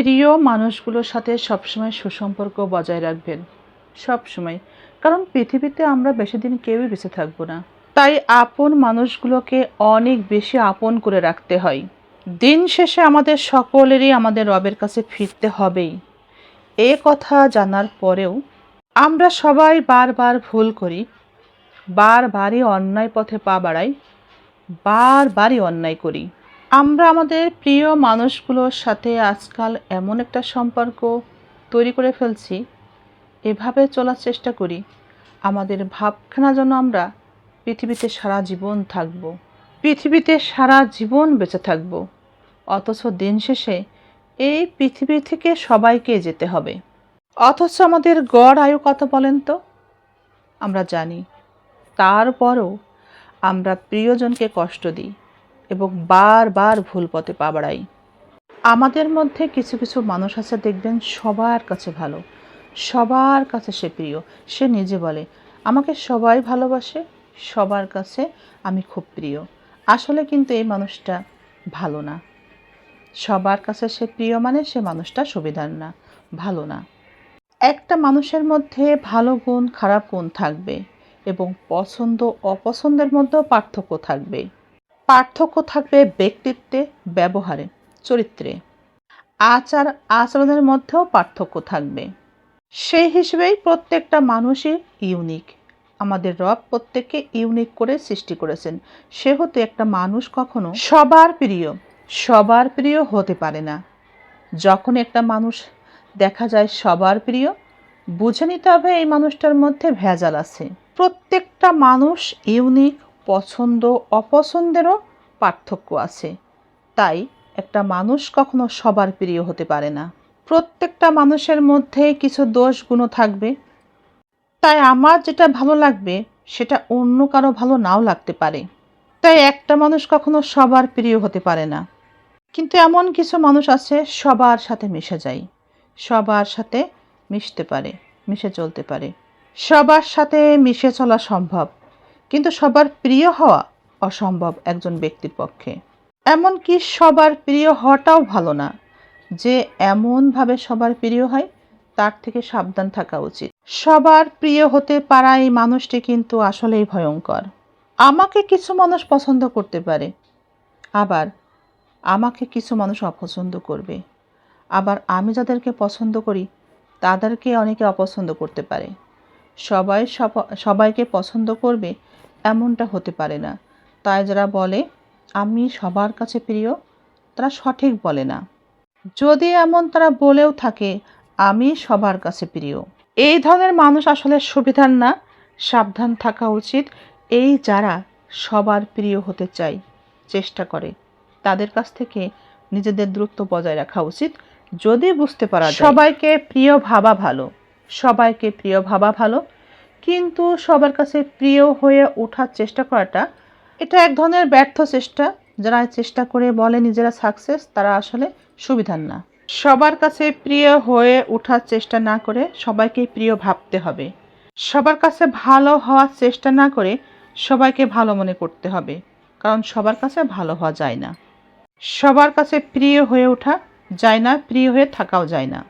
প্রিয় মানুষগুলোর সাথে সবসময় সুসম্পর্ক বজায় রাখবেন। সবসময়। কারণ পৃথিবীতে আমরা বেশি দিন কেউই বেঁচে থাকব না। তাই আপন মানুষগুলোকে অনেক বেশি আপন করে রাখতে হয়। দিন শেষে আমাদের সকলেরই আমাদের রবের কাছে ফিরতে হবেই। এ কথা জানার পরেও আমরা সবাই বারবার ভুল করি। বারবারই অন্যায় পথে পা বাড়াই। বারবারই অন্যায় করি। আমরা আমাদের প্রিয় মানুষগুলোর সাথে আজকাল এমন একটা সম্পর্ক তৈরি করে ফেলছি, এভাবে চলার চেষ্টা করি। আমাদের ভাবখানা যেন আমরা পৃথিবীতে সারা জীবন থাকব, পৃথিবীতে সারা জীবন বেঁচে থাকব। অথচ দিন শেষে এই পৃথিবী থেকে সবাইকে যেতে হবে। অথচ আমাদের গড় আয়ু কত বলেন তো? আমরা জানি। তারপরও আমরা প্রিয়জনকে কষ্ট দিই। এবং বারবার ভুল পথে পা বাড়াই। আমাদের মধ্যে কিছু কিছু মানুষ আছে, দেখবেন সবার কাছে ভালো। সবার কাছে সে প্রিয়। সে নিজে বলে, আমাকে সবাই ভালোবাসে, সবার কাছে আমি খুব প্রিয়। আসলে কিন্তু এই মানুষটা ভালো না। সবার কাছে সে প্রিয় মানে সে মানুষটা সুবিধার না, ভালো না। একটা মানুষের মধ্যে ভালো গুণ, খারাপ গুণ থাকবে এবং পছন্দ, অপছন্দের মধ্যেও পার্থক্য থাকবে। পার্থক্য থাকবে ব্যক্তিত্বে, ব্যবহারে, চরিত্রে। আচার আচরণের মধ্যেও পার্থক্য থাকবে। সেই হিসেবেই প্রত্যেকটা মানুষই ইউনিক আমাদের রব প্রত্যেককে ইউনিক করে সৃষ্টি করেছেন। সেহেতু একটা মানুষ কখনো সবার প্রিয় সবার প্রিয় হতে পারে না। যখন একটা মানুষ দেখা যায় সবার প্রিয়, বুঝে নিতে হবে এই মানুষটার মধ্যে ভেজাল আছে। প্রত্যেকটা মানুষ ইউনিক পছন্দ অপছন্দেরও পার্থক্য আছে। তাই একটা মানুষ কখনো সবার প্রিয় হতে পারে না। প্রত্যেকটা মানুষের মধ্যে কিছু দোষ গুণও থাকবে। তাই আমার যেটা ভালো লাগবে, সেটা অন্য কারও ভালো নাও লাগতে পারে। তাই একটা মানুষ কখনো সবার প্রিয় হতে পারে না। কিন্তু এমন কিছু মানুষ আছে, সবার সাথে মিশে যায়। সবার সাথে মিশতে পারে, মিশে চলতে পারে। সবার সাথে মিশে চলা সম্ভব। কিন্তু সবার প্রিয় হওয়া অসম্ভব একজন ব্যক্তির পক্ষে। এমনকি সবার প্রিয় হওয়াটাও ভালো না। যে এমনভাবে সবার প্রিয় হয়, তার থেকে সাবধান থাকা উচিত। সবার প্রিয় হতে পারা এই মানুষটি কিন্তু আসলেই ভয়ঙ্কর। আমাকে কিছু মানুষ পছন্দ করতে পারে। আবার আমাকে কিছু মানুষ অপছন্দ করবে। আবার আমি যাদেরকে পছন্দ করি, তাদেরকে অনেকে অপছন্দ করতে পারে। সবাই সবাইকে পছন্দ করবে এমনটা হতে পারে না। তাই যারা বলে আমি সবার কাছে প্রিয় তারা সঠিক বলে না। যদি এমন তারা বলেও থাকে আমি সবার কাছে প্রিয় এই ধরনের মানুষ আসলে সুবিধার না। সাবধান থাকা উচিত এই যারা সবার প্রিয় হতে চায় চেষ্টা করে। তাদের কাছ থেকে নিজেদের দূরত্ব বজায় রাখা উচিত। যদি বুঝতে পারা সবাইকে প্রিয় ভাবা ভালো। সবাইকে প্রিয় ভাবা ভালো। কিন্তু সবার কাছে প্রিয় হয়ে ওঠার চেষ্টা করাটা, এটা এক ধরনের ব্যর্থ চেষ্টা। যারা চেষ্টা করে বলে নিজেরা সাকসেস তারা আসলে সুবিধার না। সবার কাছে প্রিয় হয়ে ওঠার চেষ্টা না করে সবাইকে প্রিয় ভাবতে হবে। সবার কাছে ভালো হওয়ার চেষ্টা না করে সবাইকে ভালো মনে করতে হবে, কারণ সবার কাছে ভালো হওয়া যায় না। সবার কাছে প্রিয় হয়ে ওঠা যায় না, প্রিয় হয়ে থাকাও যায় না।